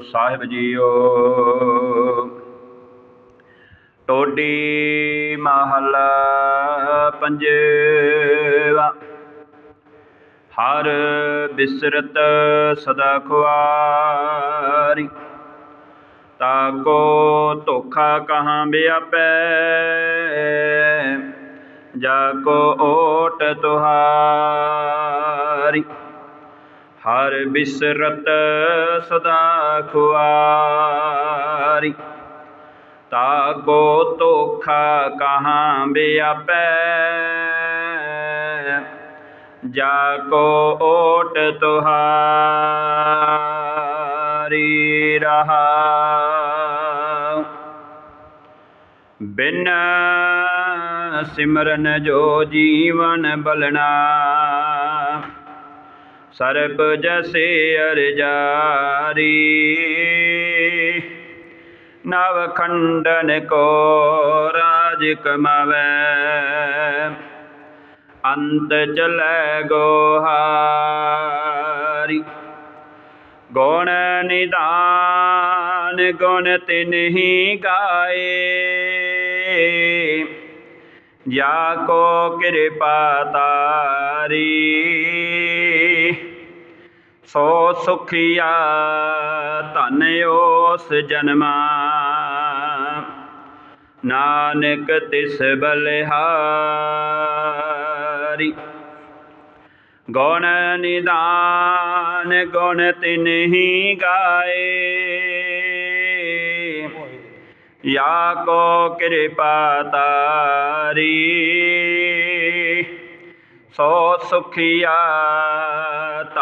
ਸਾਹਿਬ JIO. Todi ਮਹਲਾ ਪੰਜਵਾ। ਹਰ ਬਿਸਰਤ ਸਦਾ ਖੁਆਰੀ। ਤਾਕੋ ਧੋਖਾ ਕਹਾਂ ਬਿਆਪੈ। ਜਾ ਕੋ ਓਟ ਤੁਹਾਰੀ। ਹਰ ਬਿਸਰਤ ਸਦਾ ਖੁਆਰੀ। ਤਾਕੋ ਧੋਖਾ ਕਹਾਂ ਬਿਆਪੈ। ਜਾ ਕੋ ਓਟ ਤੁਹਾਰੀ ਰਹਾ ਬਿਨ ਸਿਮਰਨ ਜੋ ਜੀਵਨ ਬਲਣਾ। ਸਰਪ ਜਸੇ ਅਰਜਾਰੀ। ਨਵ ਖੰਡਨ ਕੋ ਰਾਜ ਕਮਾਵੈ। ਅੰਤ ਚਲੈ ਗੋਹਾਰੀ। ਗੁਣ ਨਿਦਾਨ ਗੁਣ ਤਿਨਹੀ ਗਾਏ। ਜਾ ਕੋ ਕਿਰਪਾ ਤਾਰੀ। ਸੋ ਸੁਖੀਆ ਧਨ ਉਸ ਜਨਮਾ। ਨਾਨਕ ਤਿਸ ਬਲਿਹਾਰੀ। ਗੁਣ ਨਿਦਾਨ ਗੁਣ ਤਿਨਹੀ ਗਾਏ। ਯਾ ਕੋ ਕਿਰਪਾ ਤਾਰੀ। ਸੋ ਸੁਖੀਆ